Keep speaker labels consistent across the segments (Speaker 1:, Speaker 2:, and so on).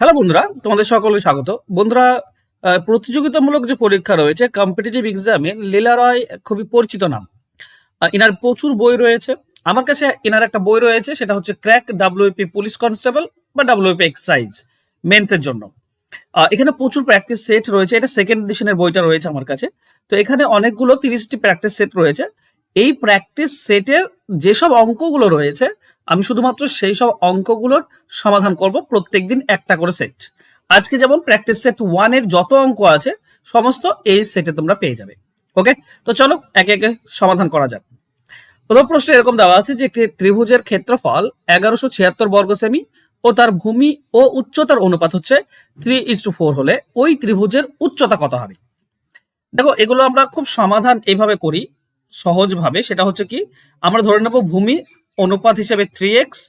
Speaker 1: Hello বন্ধুরা, তোমাদের সকলে স্বাগত। বন্ধুরা প্রতিযোগিতামূলক যে পরীক্ষা রয়েছে কম্পিটিটিভ এক্সামে লীলা রয় খুবই পরিচিত নাম। এনার প্রচুর বই রয়েছে। আমার কাছে এনার একটা বই রয়েছে, সেটা হচ্ছে ক্র্যাক ডাব্লিউপি পুলিশ কনস্টেবল বা ডাব্লিউপি এক্সাইজ মেন্সের জন্য। এখানে প্রচুর প্র্যাকটিস সেট রয়েছে, এটা সেকেন্ড এডিশনের বইটা রয়েছে আমার কাছে। তো এখানে অনেকগুলো তিরিশটি প্র্যাকটিস সেট রয়েছে। এই প্র্যাকটিস সেটের যেসব অঙ্কগুলো রয়েছে, আমি শুধুমাত্র সেই সব অঙ্কগুলোর সমাধান করব প্রত্যেক দিন একটা করে সেট আজকে যেমন প্র্যাকটিস সেট ওয়ানের যত অঙ্ক আছে, সমস্ত এই সেটে তোমরা পেয়ে যাবে। ওকে তো চলো একে একে সমাধান করা যাক। প্রথম প্রশ্ন এরকম দেওয়া আছে যে, একটি ত্রিভুজের ক্ষেত্রফল এগারোশো ছিয়াত্তর বর্গ সেমি ও তার ভূমি ও উচ্চতার অনুপাত হচ্ছে থ্রি ইস টু ফোর হলে ওই ত্রিভুজের উচ্চতা কত হবে? দেখো, এগুলো আমরা খুব সমাধান এইভাবে করি। সহজভাবে, সেটা হচ্ছে কি, আমরা ধরে নেব ভূমি অনুপাত হিসেবে থ্রি এক্স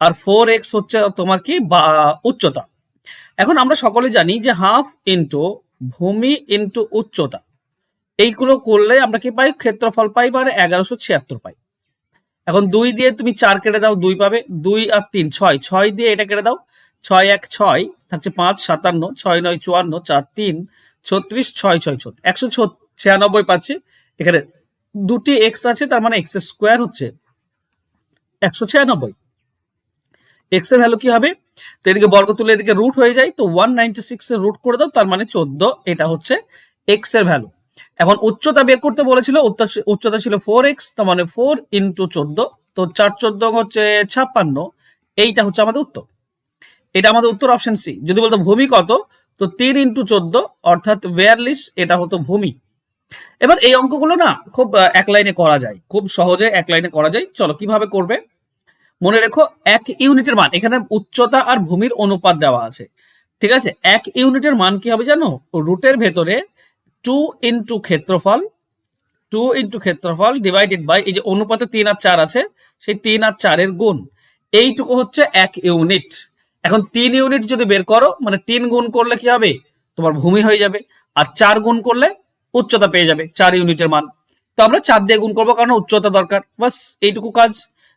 Speaker 1: আর ফোর এক্স হচ্ছে তোমার কি, বা, উচ্চতা। এখন আমরা সকলে জানি যে হাফ ইন্টু ভূমি ইন্টু উচ্চতা, এইগুলো করলে আমরা কি পাই, ক্ষেত্রফল পাই মানে এগারোশো ছিয়াত্তর পাই। এখন দুই দিয়ে তুমি চার কেটে দাও, দুই পাবে, দুই আর তিন, ছয় ছয় দিয়ে এটা কেটে দাও, ছয় এক ছয়, থাকছে পাঁচ, সাতান্ন, ছয় নয় চুয়ান্ন, চার তিন, ছত্রিশ, ছয় ছয় ছত্রিশ একশো ছিয়ানব্বই পাচ্ছি। এখানে দুটি এক্স আছে, তার মানে এক্স স্কোয়ার হচ্ছে একশো ছিয়ানব্বই। এক্সের ভ্যালু কি হবে? তো এদিকে বর্গ তুলে এদিকে রুট হয়ে যায়, তো ওয়ান নাইনটি সিক্স এর রুট করে দাও, তার মানে চোদ্দ, এটা হচ্ছে এক্সের ভ্যালু এখন উচ্চতা বের করতে বলেছিল, উচ্চতা- ছিল ফোর এক্স তার মানে ফোর ইন্টু চোদ্দ, তো চার চোদ্দ হচ্ছে ছাপ্পান্ন, এইটা হচ্ছে আমাদের উত্তর। এটা আমাদের উত্তর অপশন সি যদি বলতো ভূমি কত? তো তিন ইন্টু চোদ্দ, অর্থাৎ বিয়াল্লিশ, এটা হতো ভূমি। এবার এই অঙ্কগুলো না খুব এক লাইনে করা যায়। খুব সহজে এক লাইনে করা যায়। চলো, কীভাবে করবে? মনে রেখো, এক ইউনিটের মান, এখানে উচ্চতা আর ভূমির অনুপাত দেওয়া আছে। ঠিক আছে? এক ইউনিটের মান কি হবে জানো? রুটের ভেতরে টু ইন্টু ক্ষেত্রফল টু ইন্টু ক্ষেত্রফল ডিভাইডেড বাই এই যে অনুপাতে তিন আর চার আছে, সেই তিন আর চারের গুণ। এইটুকু হচ্ছে এক ইউনিট। এখন তিন ইউনিট যদি বের করো মানে তিন গুণ করলে কি হবে? তোমার ভূমি হয়ে যাবে। আর চার গুণ করলে উচ্চতা পেয়ে যাবে চার ইউনিটের মান। তো আমরা চার দিয়ে গুণ করব কারণ উচ্চতা দরকার। বাস, এইটুকু কাজ।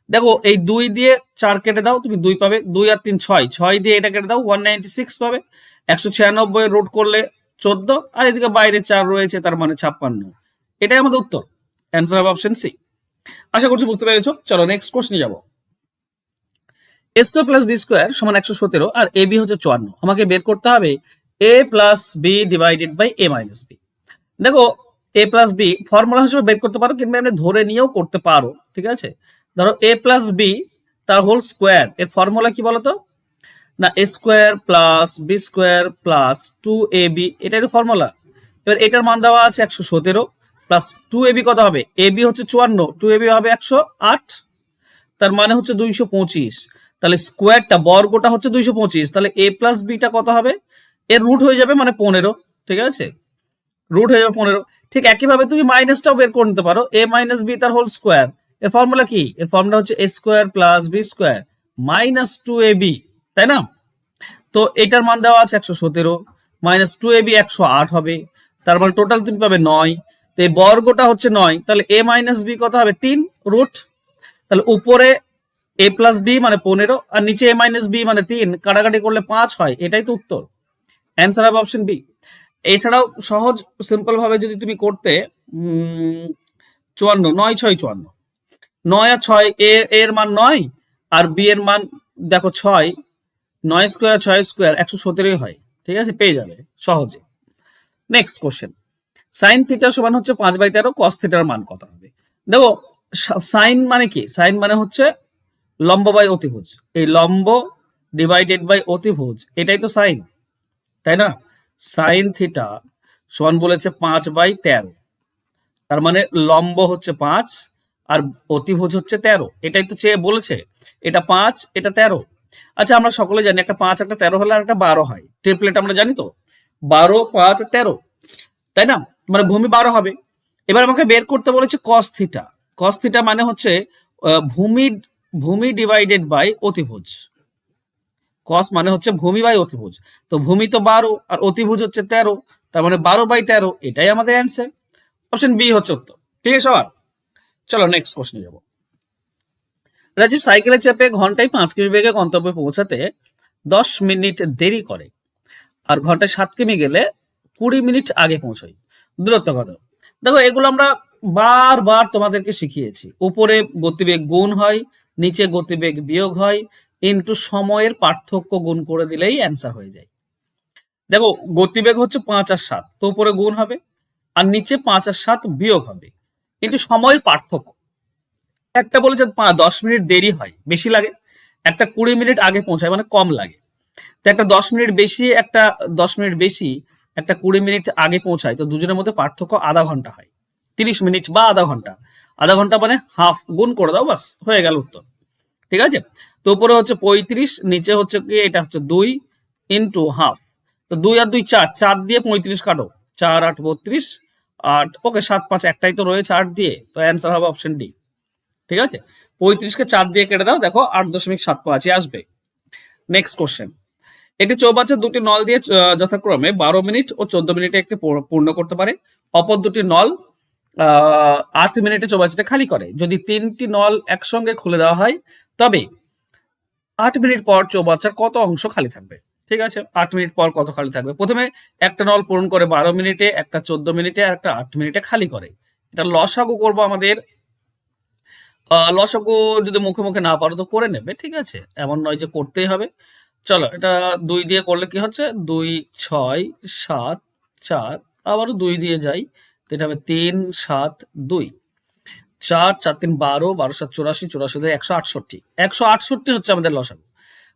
Speaker 1: দেখো, এই দুই দিয়ে চার কেটে দাও, তুমি দুই পাবে। দুই আর তিন, ছয়। ছয় দিয়ে এটা কেটে দাও ওয়ান নাইনটি সিক্স পাবে। একশো ছিয়ানব্বই রোড করলে চোদ্দ, আর এদিকে বাইরে চার রয়েছে, তার মানে ছাপ্পান্ন। এটাই আমাদের উত্তর। অ্যান্সার হবে অপশন সি আশা করছি বুঝতে পেরেছ। চলো নেক্সট কোশ্চেনে যাব। A square plus b square সমান একশো সতেরো, আর এ বি হচ্ছে চুয়ান্ন। আমাকে বের করতে হবে a plus b divided by a minus b দেখো এ প্লাস বি ফর্মুলা হিসেবে বের করতে পারো, কিংবা এমনি ধরে নিয়েও করতে পারো, ঠিক আছে? ধরো এ প্লাস বি তার হোল স্কোয়ার এর ফর্মুলা কি বলতো? না a square plus b square plus two a b এটাই তো ফর্মুলা এবার এটার মান দেওয়া আছে একশো সতেরো প্লাস টু এ বি কত হবে? এ বি হচ্ছে চুয়ান্ন টু এ বি হবে একশো আট, তার মানে হচ্ছে দুইশো পঁচিশ। তাহলে স্কোয়ারটা বর্গটা হচ্ছে দুইশো পঁচিশ, তাহলে এ প্লাস বিটা কত হবে? এর রুট হয়ে যাবে মানে পনেরো, ঠিক আছে? রুট হয়ে যাবে পনেরো। ঠিক একইভাবে তুমি মাইনাসটাও বের করে নিতে পারো। এ মাইনাস বি তার হোল স্কোয়ার এর ফর্মুলা কি? এর ফর্মুলা হচ্ছে a square plus b square minus two a b তাই না? তো এটার মান দেওয়া আছে একশো সতেরো। মাইনাস টু এ বি একশো আট হবে। তার মানে টোটাল তুমি পাবে নয়। তো এই বর্গটা হচ্ছে নয়। তাহলে এ মাইনাস বি কত হবে? তিন রুট তাহলে উপরে এ প্লাস বি মানে পনেরো আর নিচে এ মাইনাস বি মানে তিন। কাটাকাটি করলে পাঁচ হয়। এটাই তো উত্তর। অ্যান্সার হবে অপশন বি এছাড়াও সহজ সিম্পল ভাবে যদি তুমি করতে চুয়ান্ন, নয়, ছয়, চুয়ান্ন। নয় আর ছয়, এ, এর মান নয়, আর বি এর মান, দেখো ছয়, নয় স্কোয়ার আর ছয় স্কোয়ার একশো সতেরোই হয়, ঠিক আছে? পেয়ে যাবে, সহজে। নেক্সট কোশ্চেন সাইন থিটা সমান হচ্ছে পাঁচ বাই তেরো কস থিটার মান কত হবে? দেখো সাইন মানে কি? সাইন মানে হচ্ছে লম্ব বাই অতিভুজ। এই লম্ব ডিভাইডেড বাই অতিভুজ, এটাই তো সাইন তাই না? সাইন থিটা সমান বলেছে পাঁচ বাই তেরো। তার মানে লম্ব হচ্ছে পাঁচ আর অতিভুজ হচ্ছে তেরো। এটাই তো চেয়ে বলেছে। এটা পাঁচ, এটা তেরো। আচ্ছা আমরা সকলে জানি একটা পাঁচ, একটা তেরো হলে আর একটা বারো হয়। ট্রিপলেট আমরা জানি তো? বারো, পাঁচ, তেরো। তাই না? মানে ভূমি বারো হবে। এবার আমাকে বের করতে বলেছে কস থিটা কস থিটা মানে হচ্ছে ভূমি ভূমি ডিভাইডেড বাই অতিভুজ। কস মানে হচ্ছে ভূমি বাই অতিভুজ। তো ভূমি তো বারো আর অতিভুজ হচ্ছে তেরো, তার মানে বারো বাই তেরো, এটাই আমাদের অ্যান্সার অপশন বি হচ্ছে উত্তর। ঠিক আছে সবার? চলো নেক্সট কোশ্চেনে যাব। রাজীব সাইকেলে চেপে ঘন্টায় পাঁচ কিমি বেগে গন্তব্যে পৌঁছাতে দশ মিনিট দেরি করে আর ঘন্টায় সাত কিমি গেলে কুড়ি মিনিট আগে পৌঁছই। দূরত্ব কত? দেখো, এগুলো আমরা বারবার তোমাদেরকে শিখিয়েছি। উপরে গতিবেগ গুণ হয়, নিচে গতিবেগ বিয়োগ হয় ইন্টু সময়ের পার্থক্য গুণ করে দিলেই অ্যান্সার হয়ে যায়। দেখো, গতিবেগ হচ্ছে পাঁচ আর সাত, তো উপরে গুণ হবে, আর নিচে পাঁচ আর সাত বিয়োগ হবে। কিন্তু সময়ের পার্থক্য। একটা বলেছে দশ মিনিট দেরি হয়, বেশি লাগে, একটা কুড়ি মিনিট আগে পৌঁছায় মানে কম লাগে। তো একটা দশ মিনিট বেশি, একটা দশ মিনিট বেশি, একটা কুড়ি মিনিট আগে পৌঁছায়, তো দুজনের মধ্যে পার্থক্য আধা ঘণ্টা হয়। তিরিশ মিনিট বা আধা ঘণ্টা। আধা ঘণ্টা মানে হাফ গুণ করে দাও বাস হয়ে গেল উত্তর। ঠিক আছে? তো উপরে হচ্ছে পঁয়ত্রিশ, নিচে হচ্ছে কি, এটা হচ্ছে দুই ইন্টু হাফ তো দুই আর দুই চার চার দিয়ে পঁয়ত্রিশ কাটো। চার, আট, বত্রিশ, আট, ওকে, সাত, পাঁচ, একটাই তো রয়েছে আট দিয়ে। তো অ্যান্সার হবে অপশন ডি ঠিক আছে? পঁয়ত্রিশকে চার দিয়ে কেটে দাও, দেখো, আট দশমিক সাত পাঁচই আসবে। নেক্সট কোশ্চেন একটি চৌবাচ্চা দুটি নল দিয়ে যথাক্রমে বারো মিনিট ও চোদ্দ মিনিটে একটি পূর- পূর্ণ করতে পারে। অপর দুটি নল আট মিনিটে চৌবাচ্চাটা খালি করে। যদি তিনটি নল একসঙ্গে খুলে দেওয়া হয়, তবে মিনিট পর চৌবাচ্চার কত অংশ খালি থাকবে? ঠিক আছে? আট মিনিট পর কত খালি থাকবে? প্রথমে একটা নল পূরণ করে বারো মিনিটে, একটা চোদ্দ মিনিটে, আর একটা আট মিনিটে খালি করে। এটা লসাগু করব আমাদের লসাগু যদি মুখে মুখে না পারো তো করে নেবে, ঠিক আছে? এমন নয় যে করতেই হবে। চলো, এটা দুই দিয়ে করলে কি হচ্ছে? দুই, ছয়, সাত, চার, আবারও দুই দিয়ে যাই। এটা হবে তিন, সাত, দুই। চার চার তিন, বারো বারো সাত চুরাশি চুরাশি দুই একশো আটষট্টি। একশো আটষট্টি হচ্ছে আমাদের লসাগু।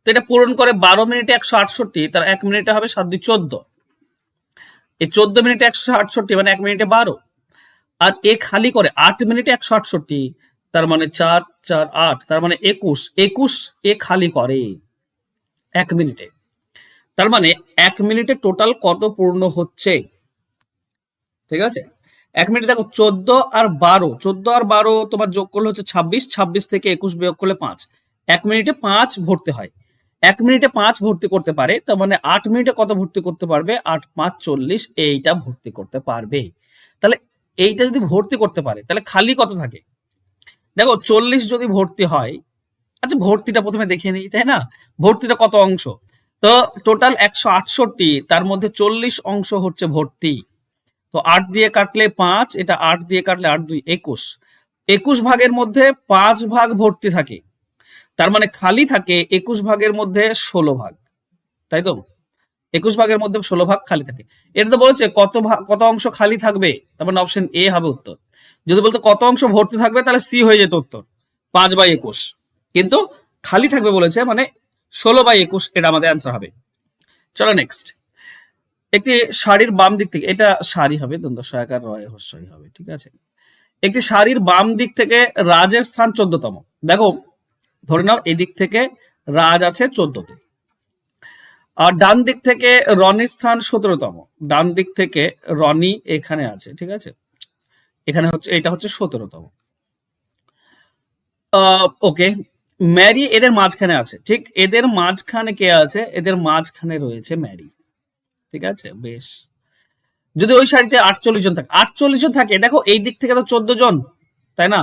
Speaker 1: তো এটা পূরণ করে বারো মিনিটে একশো আটষট্টি, তার এক মিনিটে হবে সাত দুই চোদ্দ। এই চোদ্দ মিনিটে একশো আটষট্টি মানে এক মিনিটে বারো। আর এ খালি করে আট মিনিটে একশো আটষট্টি, তার মানে চার চার, আট, তার মানে একুশ। একুশ এ খালি করে এক মিনিটে। তার মানে এক মিনিটে টোটাল কত পূর্ণ হচ্ছে? ঠিক আছে? এক মিনিটে দেখো, চোদ্দ আর বারো, চোদ্দ আর বারো তোমার যোগ করলে হচ্ছে ছাব্বিশ ছাব্বিশ থেকে একুশ বিয়োগ করলে পাঁচ। এক মিনিটে পাঁচ ভর্তি হয়। এক মিনিটে পাঁচ ভর্তি করতে পারে, তার মানে আট মিনিটে কত ভর্তি করতে পারবে? আট, পাঁচ, চল্লিশ, এইটা ভর্তি করতে পারবে। তাহলে এইটা যদি ভর্তি করতে পারে, তাহলে খালি কত থাকে? দেখো, চল্লিশ যদি ভর্তি হয় আচ্ছা ভর্তিটা প্রথমে দেখে নিই, তাই না? ভর্তিটা কত অংশ? তো টোটাল একশো আটষট্টি, তার মধ্যে চল্লিশ অংশ হচ্ছে ভর্তি। তো আট দিয়ে কাটলে পাঁচ, এটা আট দিয়ে কাটলে আট দুই, একুশ। একুশ ভাগের মধ্যে পাঁচ ভাগ ভর্তি থাকে। তার মানে খালি থাকে একুশ ভাগের মধ্যে ষোলো ভাগ। তাই তো? একুশ ভাগের মধ্যে ষোলো ভাগ খালি থাকে। এটা তো বলেছে কত ভাগ কত অংশ খালি থাকবে? তার মানে অপশন এ হবে উত্তর। যদি বলতো কত অংশ ভর্তি থাকবে, তাহলে সি হয়ে যেত উত্তর। পাঁচ বাই একুশ। কিন্তু খালি থাকবে বলেছে মানে ষোলো বাই একুশ, এটা আমাদের অ্যান্সার হবে। চলো নেক্সট একটি শাড়ির বাম দিক থেকে, এটা শাড়ি হবে, দ্বন্দ্ব সহায়কার রয় হস্যই হবে, ঠিক আছে? একটি শাড়ির বাম দিক থেকে রাজের স্থান চোদ্দতম। দেখো, ধরে নাও, এদিক থেকে রাজ আছে চোদ্দতে। আর ডান দিক থেকে রনির স্থান সতেরোতম। ডান দিক থেকে রনি এখানে আছে, ঠিক আছে? এখানে হচ্ছে, এটা হচ্ছে সতেরোতম। ওকে, ম্যারি এদের মাঝখানে আছে, ঠিক? এদের মাঝখানে কে আছে? এদের মাঝখানে রয়েছে ম্যারি। ঠিক আছে? বেশ। যদি ওই শাড়িতে আটচল্লিশ জন থাকে, আটচল্লিশ জন থাকে, দেখো এই দিক থেকে তো চোদ্দ জন, তাই না?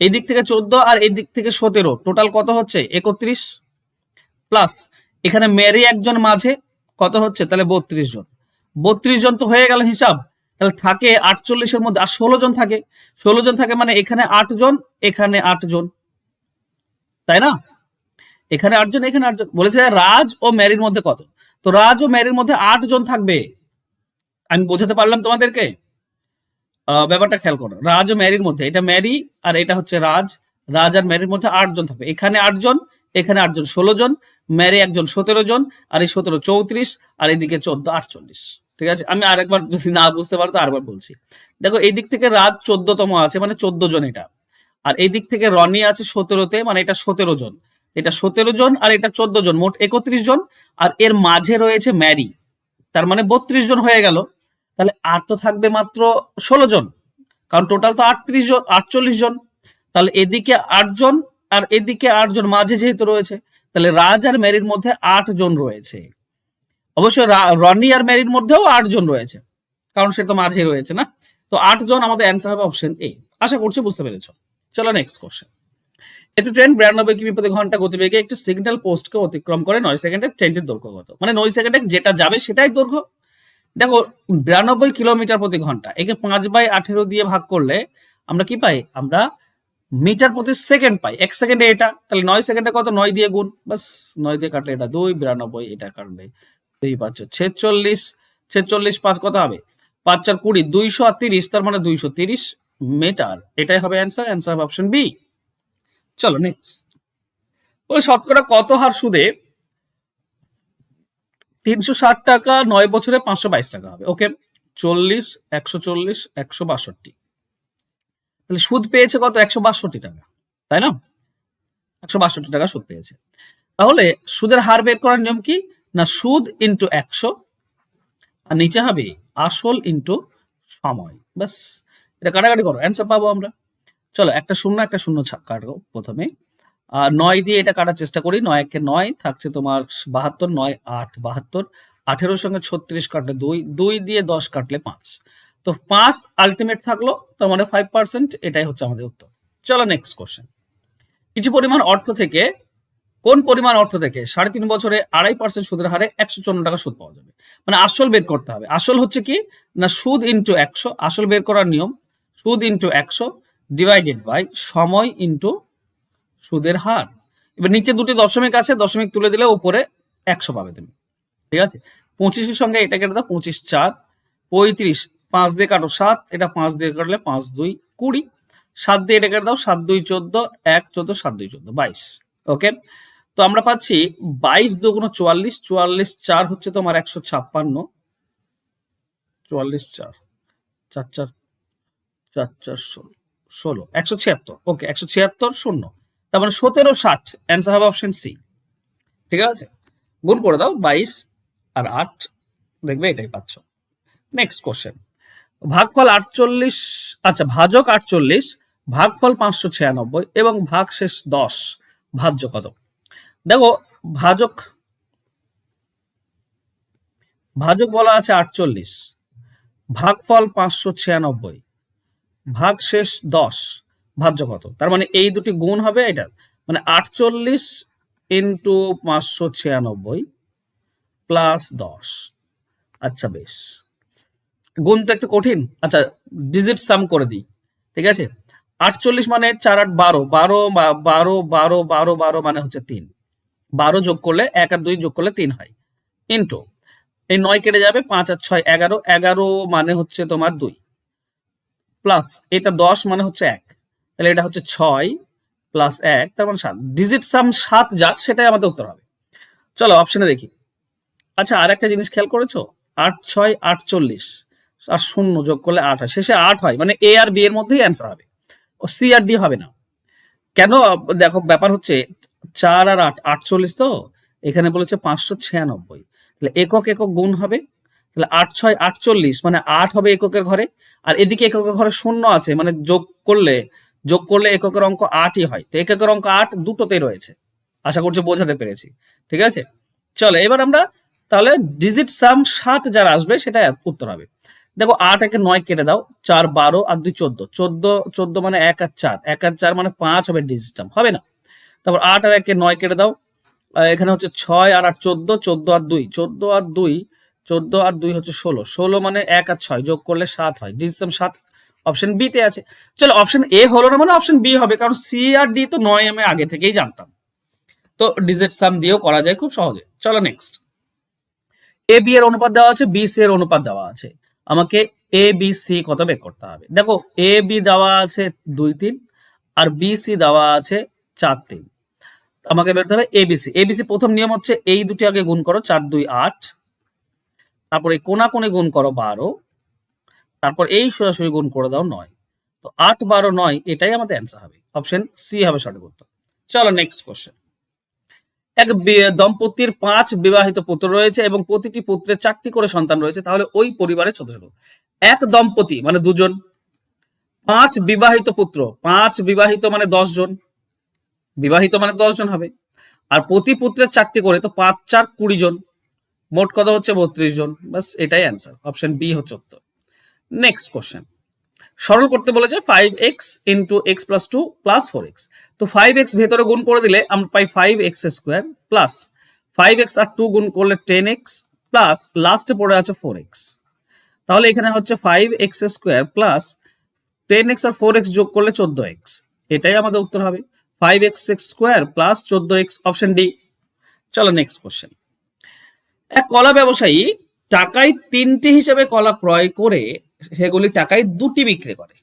Speaker 1: এই দিক থেকে চোদ্দ আর এই দিক থেকে সতেরো। টোটাল কত হচ্ছে? একত্রিশ প্লাস এখানে মেরি একজন মাঝে, কত হচ্ছে? তাহলে বত্রিশ জন। বত্রিশ জন তো হয়ে গেল হিসাব। তাহলে থাকে আটচল্লিশের মধ্যে, আর ষোলো জন থাকে। ষোলো জন থাকে মানে এখানে আট জন, এখানে আট জন। তাই না? এখানে আটজন এখানে আটজন বলেছে রাজ ও ম্যারির মধ্যে কত? তো রাজ ও ম্যারির মধ্যে আট জন থাকবে। আমি বোঝাতে পারলাম তোমাদেরকে? ব্যাপারটা খেয়াল করো। রাজ ও ম্যারির মধ্যে, এটা ম্যারি আর এটা হচ্ছে রাজ। রাজ আর ম্যারির মধ্যে আট জন থাকবে। এখানে আটজন এখানে আটজন ষোলো জন, ম্যারি একজন সতেরো জন, আর এই সতেরো চৌত্রিশ, আর এদিকে চোদ্দ, আটচল্লিশ। ঠিক আছে? আমি আরেকবার যদি না বুঝতে পারো তো আরেকবার বলছি। দেখো, এই দিক থেকে রাজ চোদ্দতম আছে মানে চোদ্দ জন এটা। আর এই দিক থেকে রনি আছে সতেরোতে মানে এটা সতেরো জন। এটা সতেরো জন আর এটা চোদ্দ জন, মোট একত্রিশ জন, আর এর মাঝে রয়েছে ম্যারি। তার মানে বত্রিশ জন হয়ে গেল। তাহলে আর তো থাকবে মাত্র ষোলো জন, কারণ টোটাল তো আটত্রিশ জন, আটচল্লিশ জন। তাহলে এদিকে আটজন আর এদিকে আটজন মাঝে যেহেতু রয়েছে, তাহলে রাজ আর ম্যারির মধ্যে আট জন রয়েছে। অবশ্য রনি আর ম্যারির মধ্যেও আট জন রয়েছে, কারণ সে তো মাঝে রয়েছে না। তো আট জন আমাদের অ্যান্সার হবে অপশন এ আশা করছি বুঝতে পেরেছ। চলো নেক্সট কোশ্চেন একটি ট্রেন বিরানব্বই কিমি প্রতি ঘণ্টা গতিবেগে একটি সিগন্যাল পোস্টকে অতিক্রম করে নয় সেকেন্ডে ট্রেনটির দৈর্ঘ্য কত? মানে নয় সেকেন্ডে যেটা যাবে সেটাই দৈর্ঘ্য। দেখো, বিরানব্বই কিলোমিটার প্রতি ঘণ্টা, একে পাঁচ বাই আঠেরো দিয়ে ভাগ করলে আমরা কি পাই? আমরা মিটার প্রতি সেকেন্ড পাই। এক সেকেন্ডে এটা, তাহলে নয় সেকেন্ডে কত? নয় দিয়ে গুণ। বাস নয় দিয়ে কাটলে এটা দুই, বিরানব্বই এটা কাটলে দুই পাঁচ ছেচল্লিশ ছেচল্লিশ পাঁচ কত হবে? পাঁচ চার কুড়ি, দুইশো আর তিরিশ তার মানে দুইশো তিরিশ মিটার। এটাই হবে অ্যান্সার অ্যান্সার হবে অপশন বি চলো নেক্সট ওই শতকরা কত হার সুদে তিনশো ষাট টাকা নয় বছরে পাঁচশো বাইশ টাকা হবে? ওকে চল্লিশ, একশো চল্লিশ, একশো বাষট্টি। তাহলে সুদ পেয়েছে কত? একশো বাষট্টি টাকা, তাই না? একশো বাষট্টি টাকা সুদ পেয়েছে। তাহলে সুদের হার বের করার নিয়ম কি? না, সুদ ইন্টু একশো, আর নিচে হবে আসল ইন্টু সময়। ব্যাস, এটা কাটাকাটি করো। অ্যান্সার পাবো আমরা। চলো, একটা শূন্য একটা শূন্য কাটবো প্রথমে। নয় দিয়ে এটা কাটার চেষ্টা করি। নয় একে নয় থাকছে তোমার বাহাত্তর, নয় আট, বাহাত্তর। আঠেরোর সঙ্গে ছত্রিশ কাটলে দুই দুই দিয়ে দশ কাটলে পাঁচ। তো পাঁচ আলটিমেট থাকল, তার মানে ফাইভ পার্সেন্ট এটাই হচ্ছে আমাদের উত্তর। চলো নেক্সট কোশ্চেন কিছু পরিমাণ অর্থ থেকে, কোন পরিমাণ অর্থ থেকে সাড়ে তিন বছরে আড়াই পার্সেন্ট সুদের হারে একশো চুয়ান্ন টাকা সুদ পাওয়া যাবে? মানে আসল বের করতে হবে। আসল হচ্ছে কি? না, সুদ ইন্টু একশো, আসল বের করার নিয়ম, সুদ ইন্টু একশো ডিভাইডেড বাই সময় ইন্টু সুদের হার। এবার নিচে দুটি দশমিক আছে, দশমিক তুলে দিলে উপরে একশো পাবে তুমি। ঠিক আছে? পঁচিশের সঙ্গে এটা কেটে দাও, পঁচিশ চার, পঁয়ত্রিশ, পাঁচ দিয়ে কাটো সাত, এটা পাঁচ দিয়ে কাটলে পাঁচ দুই কুড়ি। সাত দিয়ে এটা কেটে দাও, সাত দুই চোদ্দ, এক চোদ্দ, সাত দুই চোদ্দ, বাইশ। ওকে? তো আমরা পাচ্ছি বাইশ দুগুণ চুয়াল্লিশ চুয়াল্লিশ চার হচ্ছে তোমার একশো ছাপ্পান্ন। চুয়াল্লিশ চার চার চার চার চার ষোলো ষোলো, একশো ছিয়াত্তর, ওকে, একশো ছিয়াত্তর শূন্য, তার মানে সতেরো ষাট অ্যান্সার হবে অপশন সি ঠিক আছে? গুণ করে দাও, বাইশ আর আট, দেখবে এটাই পাচ্ছ। নেক্সট কোশ্চেন ভাগফল আটচল্লিশ আচ্ছা ভাজক আটচল্লিশ, ভাগফল পাঁচশো ছিয়ানব্বই এবং ভাগ শেষ দশ, ভাজ্য কত? দেখো, ভাজক ভাজক বলা আছে আটচল্লিশ, ভাগফল পাঁচশো ছিয়ানব্বই ভাগশেষ দশ, ভাজ্য কত? তার মানে এই দুটি গুণ হবে এটা। মানে আটচল্লিশ ইন্টু পাঁচশো ছিয়ানব্বই প্লাস দশ। আচ্ছা বেশ। গুণ তো একটু কঠিন। আচ্ছা ডিজিট সাম করে দিই, ঠিক আছে? আটচল্লিশ মানে চার আট বারো বারো বারো বারো বারো বারো মানে হচ্ছে তিন। বারো যোগ করলে এক আর দুই যোগ করলে তিন হয়। ইন্টু, এই নয় কেটে যাবে পাঁচ আর ছয় এগারো এগারো মানে হচ্ছে তোমার দুই। প্লাস এটা দশ মানে হচ্ছে এক। তাহলে এটা হচ্ছে ছয় প্লাস এক, তার মানে সাত। ডিজিট সাম সাত যা সেটাই আমাদের উত্তর হবে। চলো অপশনে দেখি। আচ্ছা আর একটা জিনিস খেয়াল করেছ? আট ছয় আটচল্লিশ আর শূন্য যোগ করলে আট হয়। শেষে আট হয় মানে এ আর বি এর মধ্যেই অ্যান্সার হবে। ও সি আর ডি হবে না। কেন? দেখো, ব্যাপার হচ্ছে চার আর আট, আটচল্লিশ তো? এখানে বলেছে পাঁচশো ছিয়ানব্বই। তাহলে একক একক গুণ হবে। তাহলে আট ছয় আটচল্লিশ মানে আট হবে এককের ঘরে, আর এদিকে এককের ঘরে শূন্য আছে মানে যোগ করলে যোগ করলে এককের অঙ্ক আটই হয়। তো এককের অঙ্ক আট দুটোতেই রয়েছে। আশা করছি বোঝাতে পেরেছি। ঠিক আছে? চলো, এবার আমরা তাহলে ডিজিট সাম সাত যারা আসবে, সেটা উত্তর হবে। দেখো, আট একে নয় কেটে দাও, চার বারো, আর দুই চোদ্দ। চোদ্দ চোদ্দ মানে এক আর চার। এক আর চার মানে পাঁচ হবে ডিজিট সাম হবে না? তারপর আট আর একে নয় কেটে দাও। এখানে হচ্ছে ছয় আর আট চোদ্দ চোদ্দ আর দুই। চোদ্দ আর দুই চোদ্দ আর দুই হচ্ছে ষোলো। ষোলো মানে এক আর ছয়, যোগ করলে সাত হয়। ডিজিটাম সাত অপশন বি তে আছে। চলো অপশন এ হলো না মানে অপশন বি হবে, কারণ সি আর ডি তো নয় আমি আগে থেকেই জানতাম। তো ডিজিট সাম দিয়েও করা যায় খুব সহজে। চলো নেক্সট এ বি এর অনুপাত দেওয়া আছে বি সি এর অনুপাত দেওয়া আছে। আমাকে এ বি সি কত বের করতে হবে? দেখো এ বি দেওয়া আছে দুই, তিন, আর বি সি দেওয়া আছে চার, তিন। আমাকে বেরোতে হবে এবিসি এবিসি প্রথম নিয়ম হচ্ছে এই দুটি আগে গুণ করো, চার, দুই, আট। তারপর এই কোনা কোণে গুণ করো বারো, তারপর এই সরাসরি গুণ করে দাও নয়। তো আট, বারো, নয়, এটাই আমাদের অ্যান্সার হবে। অপশন সি হবে সঠিক উত্তর। চলো নেক্সট কোশ্চেন এক দম্পতির পাঁচ বিবাহিত পুত্র রয়েছে এবং প্রতিটি পুত্রের চারটি করে সন্তান রয়েছে, তাহলে ওই পরিবারের সদস্য এক দম্পতি মানে দুজন। পাঁচ বিবাহিত পুত্র, পাঁচ বিবাহিত মানে দশ জন। বিবাহিত মানে দশ জন হবে। আর প্রতি পুত্রের চারটি করে, তো পাঁচ, চার, কুড়ি জন। মোট কথা হচ্ছে বত্রিশ জন। বাস এটাই অ্যান্সার অপশন বি হচ্ছে উত্তর। নেক্সট কোশ্চেন সরল করতে বলেছে five x into x plus two plus four x তো ফাইভ এক্স ভেতরে গুণ করে দিলে আমরা পাই five x square plus five x আর টু গুণ করলে টেন এক্স প্লাস লাস্টে পড়ে আছে ফোর এক্স তাহলে এখানে হচ্ছে five x square plus ten x আর ফোর এক্স যোগ করলে চোদ্দ এক্স এটাই আমাদের উত্তর হবে। Five x x square plus চোদ্দ এক্স অপশন ডি চলো নেক্সট কোশ্চেন এক কলা ব্যবসায়ী টাকায় তিনটি হিসেবে কলা ক্রয় করে সেগুলি টাকায় দুটি বিক্রি করে।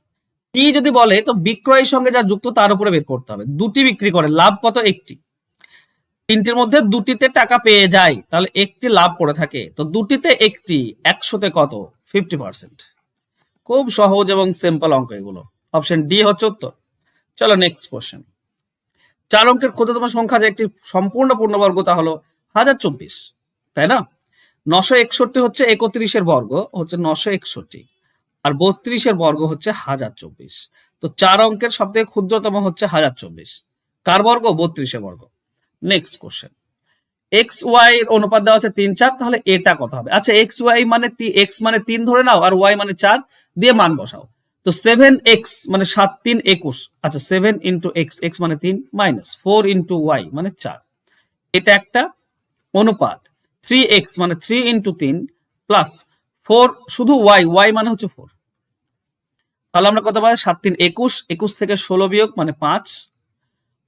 Speaker 1: টি যদি বলে, তো বিক্রয়ের সঙ্গে যা যুক্ত তার উপরে বের করতে হবে। দুটি বিক্রি করে, লাভ কত একটি? তিনটির মধ্যে দুটিতে টাকা পেয়ে যায়, তাহলে একটি লাভ করে থাকে। তো দুটিতে একটি, একশোতে কত? ফিফটি পার্সেন্ট খুব সহজ এবং সিম্পল অঙ্ক এগুলো। অপশন ডি হচ্ছে উত্তর। চলো নেক্সট কোশ্চেন চার অঙ্কের ক্ষুদ্রতম সংখ্যা যে একটি সম্পূর্ণ পূর্ণবর্গ তা হলো হাজার চব্বিশ। তাই না? নশো একষট্টি হচ্ছে একত্রিশের বর্গ, হচ্ছে নশো একষট্টি। আর বত্রিশের বর্গ হচ্ছে হাজার চব্বিশ। তো চার অঙ্কের সব থেকে ক্ষুদ্রতম হচ্ছে হাজার চব্বিশ। কার বর্গ? বত্রিশের বর্গ। নেক্সট কোশ্চেন এক্স ওয়াই এর অনুপাত দেওয়া আছে তিন চার, তাহলে এটা কত হবে? আচ্ছা এক্স ওয়াই মানে এক্স মানে তিন ধরে নাও, আর ওয়াই মানে চার, দিয়ে মান বসাও। তো সেভেন এক্স মানে সাত, তিন একুশ। আচ্ছা সেভেন ইন্টু এক্স এক্স মানে তিন মাইনাস ফোর ইন্টু ওয়াই মানে চার। এটা একটা অনুপাত। থ্রি এক্স মানে থ্রি ইন্টু তিন প্লাস ফোর শুধু ওয়াই ওয়াই মানে হচ্ছে ফোর তাহলে আমরা কত পাই? সাত, তিন, একুশ একুশ থেকে ষোলো বিয়োগ মানে পাঁচ।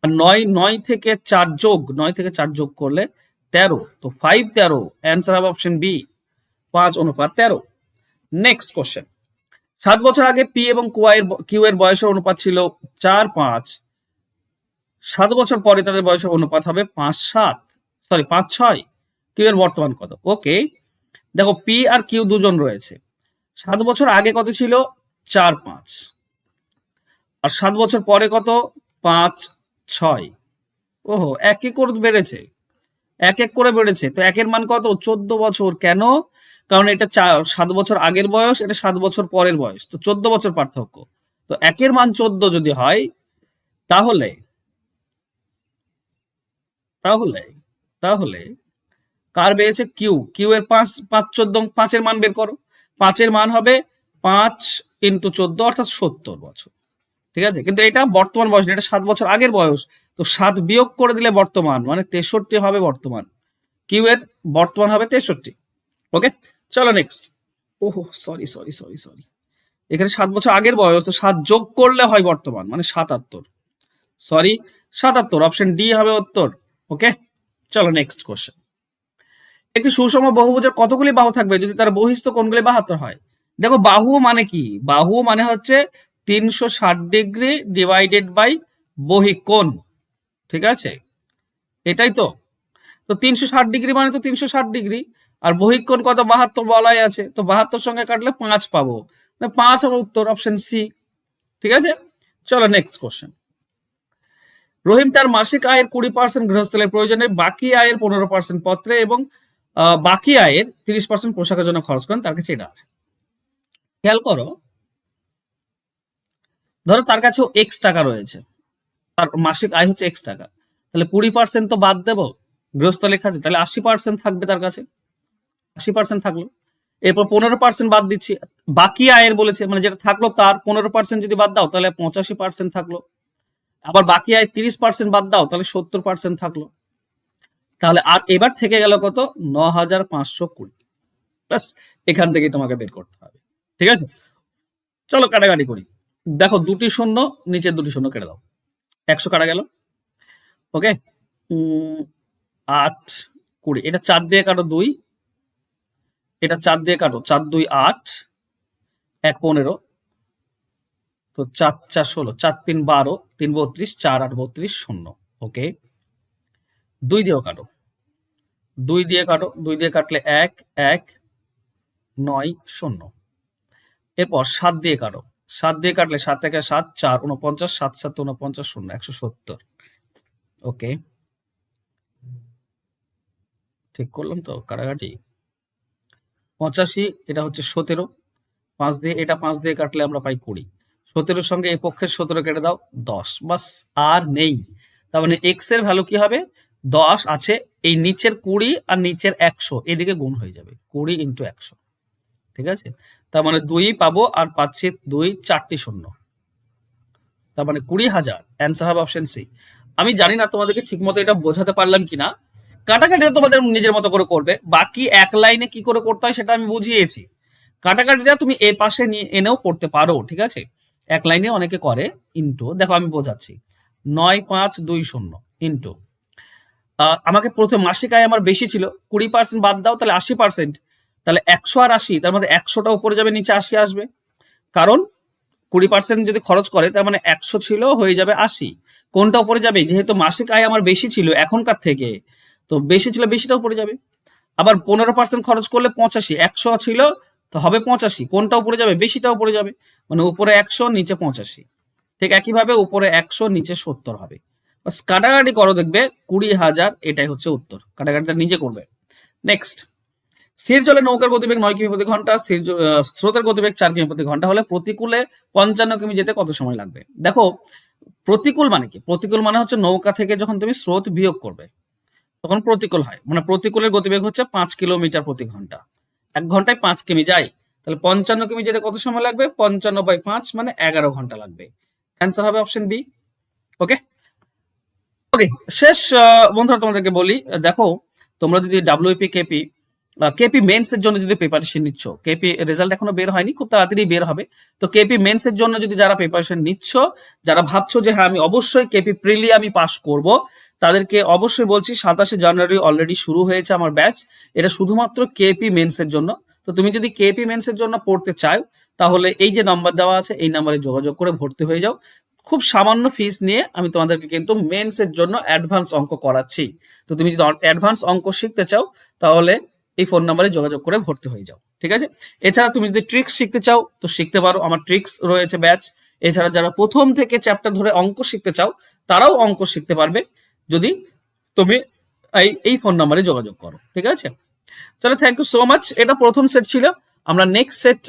Speaker 1: আর নয় নয় থেকে চার যোগ, নয় থেকে চার যোগ করলে তেরো। তো ফাইভ তেরো অ্যান্সার হবে অপশন বি পাঁচ অনুপাত তেরো। নেক্সট কোশ্চেন সাত বছর আগে পি এবং কুয়াইয়ের কিউ এর বয়সের অনুপাত ছিল চার, পাঁচ। সাত বছর পরে তাদের বয়সের অনুপাত হবে পাঁচ, সাত। সরি পাঁচ, ছয়। কিউ এর বর্তমান কত? ওকে দেখো পি আর কিউ দুজন রয়েছে। সাত বছর আগে কত ছিল? চার পাঁচ। আর সাত বছর পরে কত? পাঁচ, ছয়। ওহো, এক এক করে বেড়েছে। এক এক করে বেড়েছে। তো একের মান কত? চোদ্দ বছর। কেন? কারণ এটা সাত বছর আগের বয়স, এটা সাত বছর পরের বয়স। তো চোদ্দ বছর পার্থক্য। তো একের মান চোদ্দ যদি হয়, তাহলে তাহলে তাহলে কার বেড়েছে? কিউ। কিউ এর পাঁচ পাঁচ চোদ্দ, পাঁচের মান বের করো। পাঁচের মান হবে পাঁচ ইন্টু চোদ্দ, অর্থাৎ সত্তর বছর। ঠিক আছে? কিন্তু এটা বর্তমান বয়স এটা সাত বছর আগের বয়স। তো সাত বিয়োগ করে দিলে বর্তমান মানে তেষট্টি হবে বর্তমান। কিউ এর বর্তমান হবে তেষট্টি। ওকে? চলো নেক্সট ওহো সরি সরি সরি সরি এখানে সাত বছর আগের বয়স, তো সাত যোগ করলে হয় বর্তমান মানে সাতাত্তর। সরি সাতাত্তর। অপশন ডি হবে উত্তর। ওকে চলো নেক্সট কোশ্চেন একটি সুষম বহুভুজের কতগুলি বাহু থাকবে? যদি তার বহিস্থ কোণগুলি বাহাত্তর হয়। দেখো, বাহু মানে কি? বাহু মানে হচ্ছে তিনশো ষাট ডিগ্রি ডিভাইডেড বাই বহিকোণ ঠিক আছে? এটাই তো। তো তিনশো ষাট ডিগ্রি মানে তো তিনশো ষাট ডিগ্রি। আর বহিকোণ কত? বাহাত্তর বলাই আছে। তো বাহাত্তর সঙ্গে কাটলে পাঁচ পাবো। মানে পাঁচ হবে উত্তর অপশন সি ঠিক আছে? চলো নেক্সট কোশ্চেন রহিম তার মাসিক আয়ের কুড়ি পার্সেন্ট গৃহস্থলের প্রয়োজনে, বাকি আয়ের পনেরো পার্সেন্ট পত্রে এবং বাকি আয়ের তিরিশ পার্সেন্ট পোশাকের জন্য খরচ করেন, তার কাছে এটা আছে। খেয়াল করো, ধরো তার কাছেও এক্স টাকা রয়েছে, তার মাসিক আয় হচ্ছে এক্স টাকা, তাহলে কুড়ি পার্সেন্ট তো বাদ দেবো, গৃহস্থ লেখা আছে, তাহলে আশি পার্সেন্ট থাকবে তার কাছে, আশি পার্সেন্ট থাকল, এরপর পনেরো পার্সেন্ট বাদ দিচ্ছি, বাকি আয়ের বলেছে মানে যেটা থাকল তার পনেরো পার্সেন্ট যদি বাদ দাও, তাহলে পঁচাশি পার্সেন্ট থাকল, আবার বাকি আয় তিরিশ পার্সেন্ট বাদ দাও, তাহলে সত্তর পার্সেন্ট থাকল তাহলে আর এবার থেকে গেল কত? ন হাজার পাঁচশো কুড়ি। ব্যাস, এখান থেকে তোমাকে বের করতে হবে। ঠিক আছে? চলো কাটাকাটি করি। দেখো, দুটি শূন্য, নিচের দুটি শূন্য কেটে দাও। একশো কাটা গেল। ওকে? আট কুড়ি। এটা চার দিয়ে কাটো দুই। এটা চার দিয়ে কাটো, চার দুই আট, এক পনেরো। তো চার চার ষোলো, চার তিন বারো, তিন বত্রিশ, চার আট বত্রিশ শূন্য। ওকে? দুই দিয়েও কাটো। দুই দিয়ে কাটো, দুই দিয়ে কাটলে এক এক, নয়, শূন্য। এরপর সাত দিয়ে কাটো। সাত দিয়ে কাটলে সাত থেকে সাত, চার উনপঞ্চাশ সাত সাত উনপঞ্চাশ শূন্য, একশো সত্তর। ওকে। ঠিক করলাম তো, কাটাকাটি। পঁচাশি, এটা হচ্ছে সতেরো। পাঁচ দিয়ে, এটা পাঁচ দিয়ে কাটলে আমরা পাই কুড়ি। সতেরোর সঙ্গে এই পক্ষের সতেরো কেটে দাও, দশ। বাস, আর নেই। তার মানে এক্সের ভ্যালু কি হবে? দশ আছে, এই নিচের কুড়ি আর নিচের একশো, এদিকে গুণ হয়ে যাবে, কুড়ি ইন্টু একশো, ঠিক আছে? তার মানে দুই পাবো আর পাচ্ছি দুই, চারটি শূন্য। তার মানে কুড়ি হাজার অ্যান্সার হবে অপশন সি আমি জানি না তোমাদেরকে ঠিকমতো এটা বোঝাতে পারলাম কিনা। কাটাকাটিটা তোমাদের নিজের মতো করে করবে, বাকি এক লাইনে কি করে করতে হয় সেটা আমি বুঝিয়েছি। কাটাকাটিটা তুমি এ পাশে নিয়ে এনেও করতে পারো, ঠিক আছে? এক লাইনে অনেকে করে ইন্টু দেখো আমি বোঝাচ্ছি। নয়, পাঁচ, দুই, শূন্য ইন্টু আমাকে প্রথমে মাসিক আয় আমার বেশি ছিল, কুড়ি পার্সেন্ট বাদ দাও, তাহলে আশি পার্সেন্ট তাহলে একশো আর আশি, তার মধ্যে একশোটা উপরে যাবে, নিচে আশি আসবে। কারণ কুড়ি পার্সেন্ট যদি খরচ করে, তার মানে একশো ছিল, হয়ে যাবে আশি। কোনটা উপরে যাবে? যেহেতু মাসিক আয় আমার বেশি ছিল এখনকার থেকে, তো বেশি ছিল বেশিটা উপরে যাবে। আবার পনেরো পার্সেন্ট খরচ করলে পঁচাশি, একশো ছিল, তো হবে পঁচাশি। কোনটা উপরে যাবে? বেশিটা উপরে যাবে। মানে উপরে একশো, নিচে পঁচাশি। ঠিক একইভাবে উপরে একশো, নিচে সত্তর হবে। কাটাকাটি করো দেখবে কুড়ি হাজার, এটাই হচ্ছে উত্তর। কাটাকাটিটা নিজে করবে। নেক্সট স্থির জলে নৌকার গতিবেগ নয় কিমি প্রতি ঘণ্টা, স্থির স্রোতের গতিবেগ চার কিমি প্রতি ঘণ্টা হলে প্রতিকূলে পঞ্চান্ন কিমি যেতে কত সময় লাগবে? দেখো, প্রতিকূল মানে কি? প্রতিকূল মানে হচ্ছে নৌকা থেকে যখন তুমি স্রোত বিয়োগ করবে, তখন প্রতিকূল হয়। মানে প্রতিকূলের গতিবেগ হচ্ছে পাঁচ কিলোমিটার প্রতি ঘণ্টা। এক ঘন্টায় পাঁচ কিমি যায়, তাহলে পঞ্চান্ন কিমি যেতে কত সময় লাগবে? পঞ্চান্ন বাই পাঁচ মানে এগারো ঘণ্টা লাগবে। অ্যান্সার হবে অপশন বি ওকে ওকে শেষ বন্ধুরা, তোমাদেরকে বলি দেখো, তোমরা যদি ডাব্লিউপি কেপি কেপি মেন্স এর জন্য যদি প্রিপারেশন নিচ্ছ কেপি রেজাল্ট এখনও বের হয়নি, খুব তাড়াতাড়ি বের হবে। তো কেপি মেন্স এর জন্য যদি যারা প্রিপারেশন নিচ্ছ, যারা ভাবছ যে হ্যাঁ আমি অবশ্যই কেপি প্রিলি আমি পাস করব, তাদেরকে অবশ্যই বলছি, সাতাশে জানুয়ারি অলরেডি শুরু হয়েছে আমার ব্যাচ এটা শুধুমাত্র কেপি মেন্স এর জন্য। তো তুমি যদি কেপি মেন্স এর জন্য পড়তে চাও, তাহলে এই যে নাম্বার দেওয়া আছে, এই নাম্বারে যোগাযোগ করে ভর্তি হয়ে যাও। খুব সামান্য ফিস নিয়ে আমি তোমাদেরকে কিন্তু মেন্স এর জন্য অ্যাডভান্স অঙ্ক করাচ্ছি। তো তুমি যদি অ্যাডভান্স অঙ্ক শিখতে চাও, তাহলে এই ফোন নাম্বারে যোগাযোগ করে ভর্তি হয়ে যাও, ঠিক আছে? এছাড়া তুমি যদি ট্রিক্স শিখতে চাও, তো শিখতে পারো, আমার ট্রিক্স রয়েছে ব্যাচ এছাড়া যারা প্রথম থেকে চ্যাপ্টার ধরে অঙ্ক শিখতে চাও, তারাও অঙ্ক শিখতে পারবে। যদি তুমি এই এই ফোন নাম্বারে যোগাযোগ করো, ঠিক আছে? তাহলে থ্যাংক ইউ সো মাচ এটা প্রথম সেট ছিল। আমরা নেক্সট সেট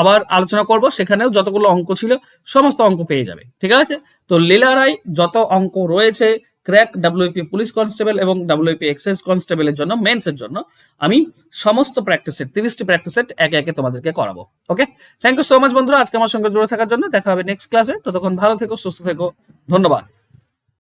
Speaker 1: আবার আলোচনা করব, সেখানেও যতগুলো অঙ্ক ছিল, সমস্ত অঙ্ক পেয়ে যাবে। ঠিক আছে? তো লীলা রায় যত অঙ্ক রয়েছে, ক্র্যাক ডাব্লিউপি পুলিশ কনস্টেবল এবং ডাব্লিউপি এক্সাইজ কনস্টেবলের জন্য মেন্সের জন্য, আমি সমস্ত প্র্যাকটিস সেট তিরিশটি প্র্যাকটিস সেট একে একে তোমাদেরকে করাবো। Okay thank you so much বন্ধুরা, আজকে আমার সঙ্গে জুড়ে থাকার জন্য, দেখা হবে নেক্সট ক্লাসে ততক্ষণ ভালো থেকো, সুস্থ থেকো। ধন্যবাদ।